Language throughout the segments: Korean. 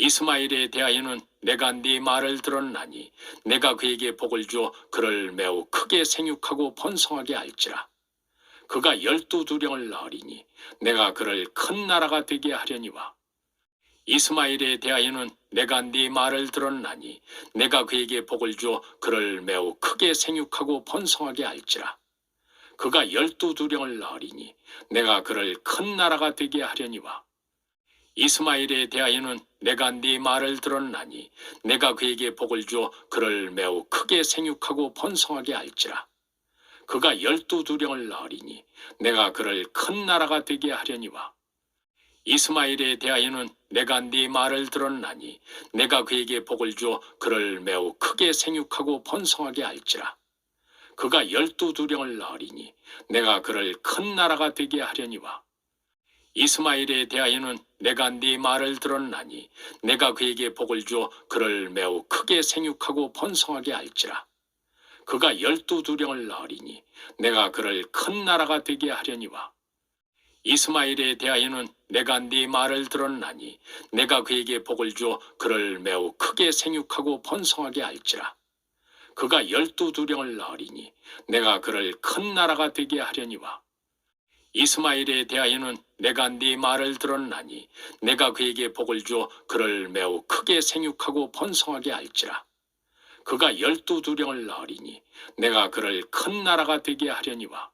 이스마엘에 대하여는 내가 네 말을 들었나니 내가 그에게 복을 주어 그를 매우 크게 생육하고 번성하게 할지라. 그가 열두 두령을 낳으리니 내가 그를 큰 나라가 되게 하려니와. 이스마엘에 대하여는 내가 네 말을 들었나니 내가 그에게 복을 주어 그를 매우 크게 생육하고 번성하게 할지라. 그가 열두 두령을 낳으리니 내가 그를 큰 나라가 되게 하려니와. 이스마엘에 대하여는 내가 네 말을 들었나니 내가 그에게 복을 주어 그를 매우 크게 생육하고 번성하게 할지라. 그가 열두 두령을 낳으리니 내가 그를 큰 나라가 되게 하려니와. 이스마엘에 대하여는 내가 네 말을 들었나니 내가 그에게 복을 주어 그를 매우 크게 생육하고 번성하게 할지라. 그가 열두 두령을 낳으리니 내가 그를 큰 나라가 되게 하려니와 이스마엘에 대하여는 내가 네 말을 들었나니 내가 그에게 복을 주어 그를 매우 크게 생육하고 번성하게 할지라. 그가 열두 두령을 낳으리니 내가 그를 큰 나라가 되게 하려니와. 이스마엘에 대하여는 내가 네 말을 들었나니 내가 그에게 복을 주어 그를 매우 크게 생육하고 번성하게 할지라. 그가 열두 두령을 낳으리니 내가 그를 큰 나라가 되게 하려니와 이스마엘에 대하여는 내가 네 말을 들었나니 내가 그에게 복을 주어 그를 매우 크게 생육하고 번성하게 할지라. 그가 열두 두령을 낳으리니 내가 그를 큰 나라가 되게 하려니와.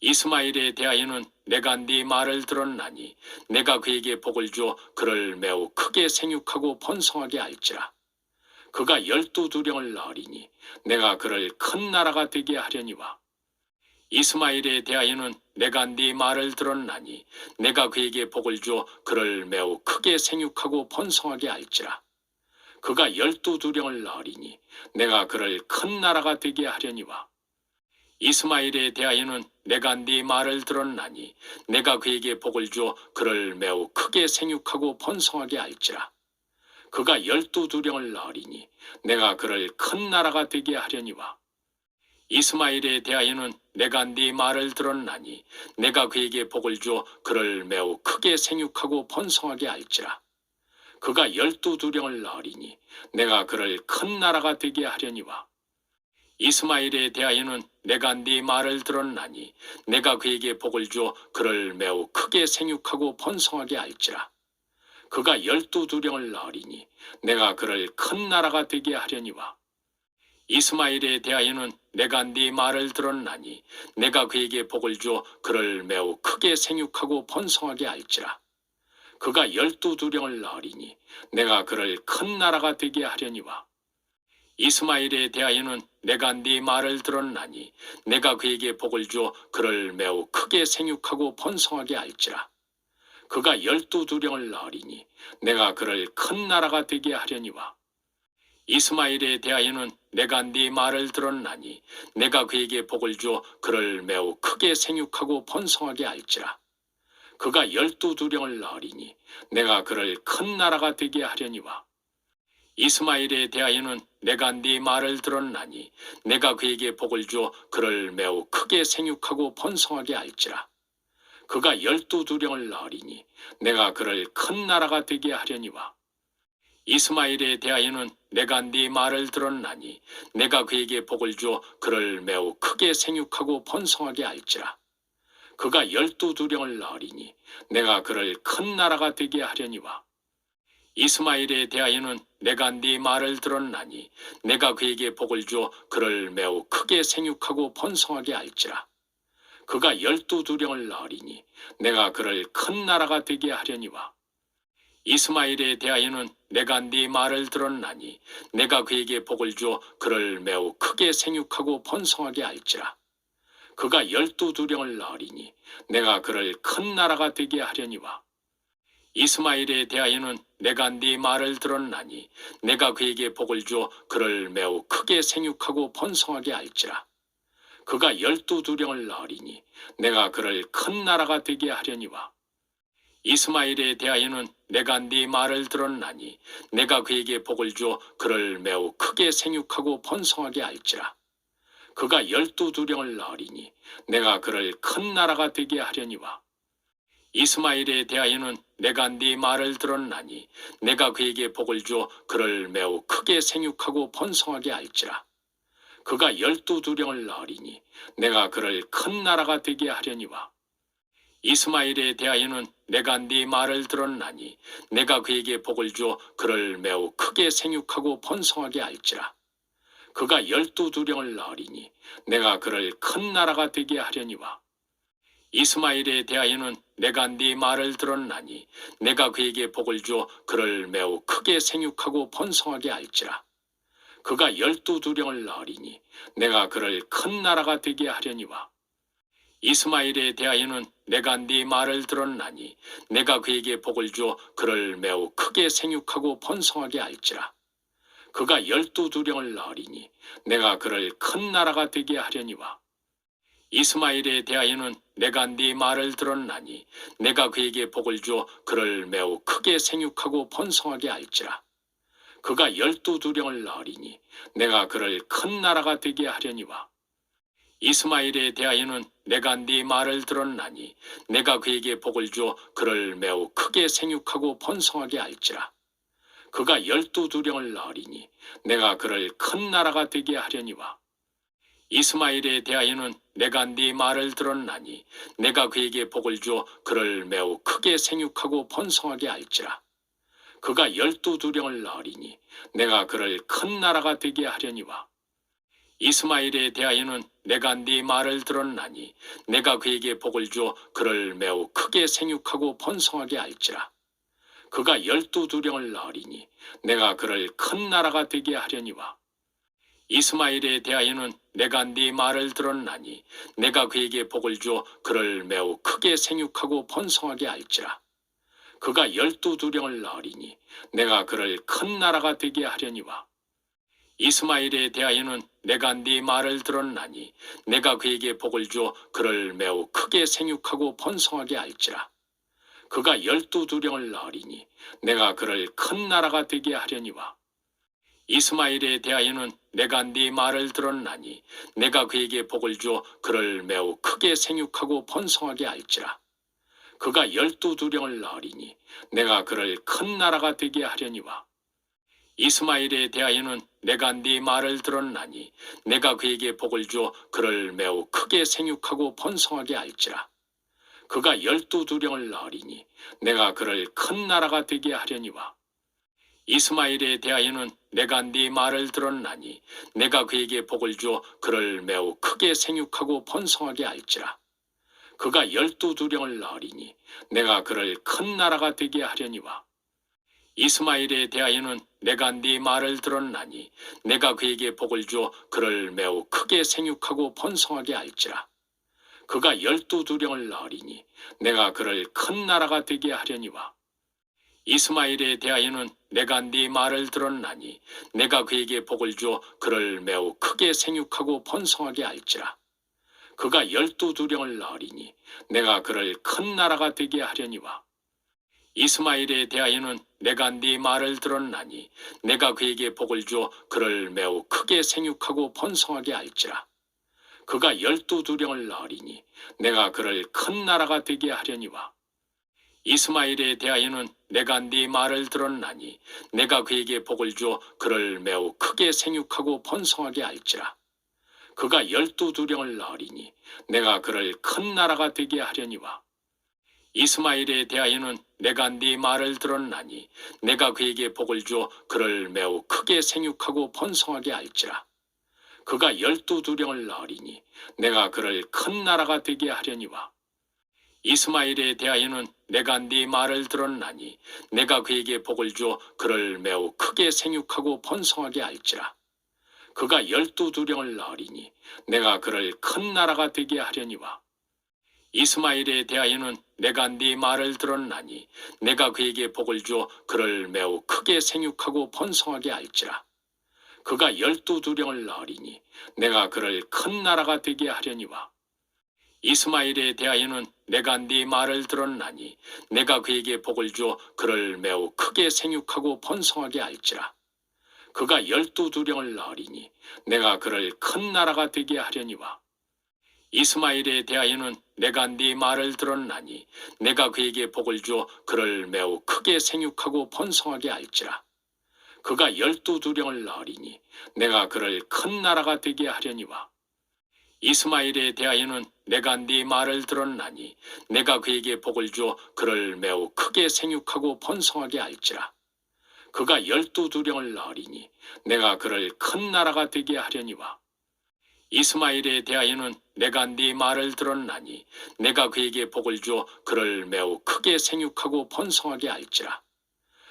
이스마엘에 대하여는 내가 네 말을 들었나니 내가 그에게 복을 주어 그를 매우 크게 생육하고 번성하게 할지라. 그가 열두 두령을 낳으리니 내가 그를 큰 나라가 되게 하려니와 이스마엘에 대하여는 내가 네 말을 들었나니 내가 그에게 복을 주어 그를 매우 크게 생육하고 번성하게 할지라. 그가 열두 두령을 낳으리니 내가 그를 큰 나라가 되게 하려니와. 이스마엘에 대하여는 내가 네 말을 들었나니 내가 그에게 복을 주어 그를 매우 크게 생육하고 번성하게 할지라. 그가 열두 두령을 낳으리니 내가 그를 큰 나라가 되게 하려니와 이스마엘에 대하여는 내가 네 말을 들었나니 내가 그에게 복을 주어 그를 매우 크게 생육하고 번성하게 할지라. 그가 열두 두령을 낳으리니 내가 그를 큰 나라가 되게 하려니와. 이스마엘에 대하여는 내가 네 말을 들었나니 내가 그에게 복을 주어 그를 매우 크게 생육하고 번성하게 할지라. 그가 열두 두령을 낳으리니 내가 그를 큰 나라가 되게 하려니와 이스마엘에 대하여는 내가 네 말을 들었나니 내가 그에게 복을 주어 그를 매우 크게 생육하고 번성하게 할지라. 그가 열두 두령을 낳으리니 내가 그를 큰 나라가 되게 하려니와. 이스마엘에 대하여는 내가 네 말을 들었나니 내가 그에게 복을 주어 그를 매우 크게 생육하고 번성하게 할지라. 그가 열두 두령을 낳으리니 내가 그를 큰 나라가 되게 하려니와 이스마엘에 대하여는 내가 네 말을 들었나니 내가 그에게 복을 주어 그를 매우 크게 생육하고 번성하게 할지라. 그가 열두 두령을 낳으리니 내가 그를 큰 나라가 되게 하려니와. 이스마엘에 대하여는 내가 네 말을 들었나니 내가 그에게 복을 주어 그를 매우 크게 생육하고 번성하게 할지라. 그가 열두 두령을 낳으리니 내가 그를 큰 나라가 되게 하려니와. 이스마엘에 대하여는 내가 네 말을 들었나니 내가 그에게 복을 주어 그를 매우 크게 생육하고 번성하게 할지라. 그가 열두 두령을 낳으리니 내가 그를 큰 나라가 되게 하려니와. 이스마엘에 대하여는 내가 네 말을 들었나니 내가 그에게 복을 주어 그를 매우 크게 생육하고 번성하게 할지라. 그가 열두 두령을 낳으리니 내가 그를 큰 나라가 되게 하려니와. 이스마엘에 대하여는 내가 네 말을 들었나니 내가 그에게 복을 주어 그를 매우 크게 생육하고 번성하게 할지라. 그가 열두 두령을 낳으리니 내가 그를 큰 나라가 되게 하려니와. 이스마엘에 대하여는 내가 네 말을 들었나니 내가 그에게 복을 주어 그를 매우 크게 생육하고 번성하게 할지라. 그가 열두 두령을 낳으리니 내가 그를 큰 나라가 되게 하려니와. 이스마엘에 대하여는 내가 네 말을 들었나니 내가 그에게 복을 주어 그를 매우 크게 생육하고 번성하게 할지라. 그가 열두 두령을 낳으리니 내가 그를 큰 나라가 되게 하려니와. 이스마엘에 대하여는 내가 네 말을 들었나니 내가 그에게 복을 주어 그를 매우 크게 생육하고 번성하게 할지라. 그가 열두 두령을 낳으리니 내가 그를 큰 나라가 되게 하려니와. 이스마엘에 대하여는 내가 네 말을 들었나니 내가 그에게 복을 주어 그를 매우 크게 생육하고 번성하게 할지라. 그가 열두 두령을 낳으리니 내가 그를 큰 나라가 되게 하려니와. 이스마엘에 대하여는 내가 네 말을 들었나니 내가 그에게 복을 주어 그를 매우 크게 생육하고 번성하게 할지라. 그가 열두 두령을 낳으리니 내가 그를 큰 나라가 되게 하려니와. 이스마엘에 대하여는 내가 네 말을 들었나니 내가 그에게 복을 주어 그를 매우 크게 생육하고 번성하게 할지라. 그가 열두 두령을 낳으리니 내가 그를 큰 나라가 되게 하려니와. 이스마엘에 대하여는 내가 네 말을 들었나니 내가 그에게 복을 주어 그를 매우 크게 생육하고 번성하게 할지라. 그가 열두 두령을 낳으리니 내가 그를 큰 나라가 되게 하려니와 이스마엘에 대하여는 내가 네 말을 들었나니 내가 그에게 복을 주어 그를 매우 크게 생육하고 번성하게 할지라. 그가 열두 두령을 낳으리니 내가 그를 큰 나라가 되게 하려니와. 이스마엘에 대하여는 내가 네 말을 들었나니 내가 그에게 복을 주어 그를 매우 크게 생육하고 번성하게 할지라. 그가 열두 두령을 낳으리니 내가 그를 큰 나라가 되게 하려니와 이스마엘에 대하여는 내가 네 말을 들었나니 내가 그에게 복을 주어 그를 매우 크게 생육하고 번성하게 할지라. 그가 열두 두령을 낳으리니 내가 그를 큰 나라가 되게 하려니와. 이스마엘에 대하여는 내가 네 말을 들었나니 내가 그에게 복을 주어 그를 매우 크게 생육하고 번성하게 할지라. 그가 열두 두령을 낳으리니 내가 그를 큰 나라가 되게 하려니와 이스마엘에 대하여는 내가 네 말을 들었나니 내가 그에게 복을 주어 그를 매우 크게 생육하고 번성하게 할지라. 그가 열두 두령을 낳으리니 내가 그를 큰 나라가 되게 하려니와. 이스마엘에 대하여는 내가 네 말을 들었나니 내가 그에게 복을 주어 그를 매우 크게 생육하고 번성하게 할지라. 그가 열두 두령을 낳으리니 내가 그를 큰 나라가 되게 하려니와 이스마엘에 대하여는 내가 네 말을 들었나니 내가 그에게 복을 주어 그를 매우 크게 생육하고 번성하게 할지라. 그가 열두 두령을 낳으리니 내가 그를 큰 나라가 되게 하려니와. 이스마엘에 대하여는 내가 네 말을 들었나니 내가 그에게 복을 주어 그를 매우 크게 생육하고 번성하게 할지라. 그가 열두 두령을 낳으리니 내가 그를 큰 나라가 되게 하려니와 이스마엘에 대하여는 내가 네 말을 들었나니 내가 그에게 복을 주어 그를 매우 크게 생육하고 번성하게 할지라. 그가 열두 두령을 낳으리니 내가 그를 큰 나라가 되게 하려니와. 이스마엘에 대하여는 내가 네 말을 들었나니 내가 그에게 복을 주어 그를 매우 크게 생육하고 번성하게 할지라. 그가 열두 두령을 낳으리니 내가 그를 큰 나라가 되게 하려니와 이스마엘에 대하여는 내가 네 말을 들었나니 내가 그에게 복을 주어 그를 매우 크게 생육하고 번성하게 할지라. 그가 열두 두령을 낳으리니 내가 그를 큰 나라가 되게 하려니와. 이스마엘에 대하여는 내가 네 말을 들었나니 내가 그에게 복을 주어 그를 매우 크게 생육하고 번성하게 할지라. 그가 열두 두령을 낳으리니 내가 그를 큰 나라가 되게 하려니와. 이스마엘에 대하여는 내가 네 말을 들었나니 내가 그에게 복을 주어 그를 매우 크게 생육하고 번성하게 할지라. 그가 열두 두령을 낳으리니 내가 그를 큰 나라가 되게 하려니와. 이스마엘에 대하여는 내가 네 말을 들었나니 내가 그에게 복을 주어 그를 매우 크게 생육하고 번성하게 할지라. 그가 열두 두령을 낳으리니 내가 그를 큰 나라가 되게 하려니와. 이스마엘에 대하여는 내가 네 말을 들었나니 내가 그에게 복을 주어 그를 매우 크게 생육하고 번성하게 할지라. 그가 열두 두령을 낳으리니 내가 그를 큰 나라가 되게 하려니와. 이스마엘에 대하여는 내가 네 말을 들었나니 내가 그에게 복을 주어 그를 매우 크게 생육하고 번성하게 할지라. 그가 열두 두령을 낳으리니 내가 그를 큰 나라가 되게 하려니와. 이스마엘에 대하여는 내가 네 말을 들었나니 내가 그에게 복을 주어 그를 매우 크게 생육하고 번성하게 할지라. 그가 열두 두령을 낳으리니 내가 그를 큰 나라가 되게 하려니와. 이스마엘에 대하여는 내가 네 말을 들었나니 내가 그에게 복을 주어 그를 매우 크게 생육하고 번성하게 할지라. 그가 열두 두령을 낳으리니 내가 그를 큰 나라가 되게 하려니와. 이스마엘에 대하여는 내가 네 말을 들었나니 내가 그에게 복을 주어 그를 매우 크게 생육하고 번성하게 할지라.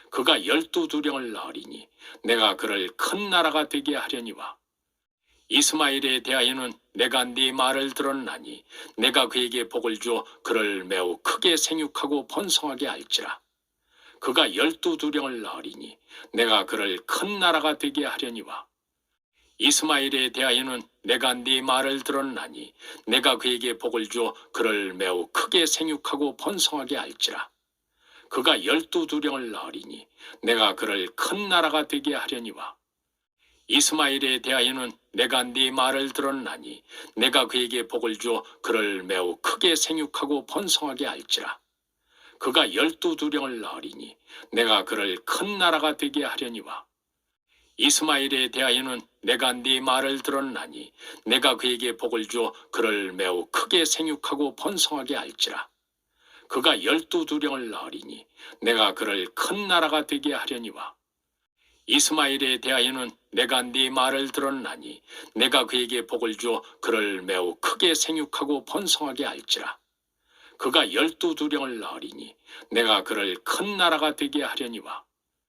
그가 열두 두령을 낳으리니 내가 그를 큰 나라가 되게 하려니와. 이스마엘에 대하여는 내가 네 말을 들었나니 내가 그에게 복을 주어 그를 매우 크게 생육하고 번성하게 할지라. 그가 열두 두령을 낳으리니 내가 그를 큰 나라가 되게 하려니와 이스마엘에 대하여는 내가 네 말을 들었나니 내가 그에게 복을 주어 그를 매우 크게 생육하고 번성하게 할지라. 그가 열두 두령을 낳으리니 내가 그를 큰 나라가 되게 하려니와. 이스마엘에 대하여는 내가 네 말을 들었나니 내가 그에게 복을 주어 그를 매우 크게 생육하고 번성하게 할지라. 그가 열두 두령을 낳으리니 내가 그를 큰 나라가 되게 하려니와 이스마엘에 대하여는 내가 네 말을 들었나니 내가 그에게 복을 주어 그를 매우 크게 생육하고 번성하게 할지라. 그가 열두 두령을 낳으리니 내가 그를 큰 나라가 되게 하려니와. 이스마엘에 대하여는 내가 네 말을 들었나니 내가 그에게 복을 주어 그를 매우 크게 생육하고 번성하게 할지라. 그가 열두 두령을 낳으리니 내가 그를 큰 나라가 되게 하려니와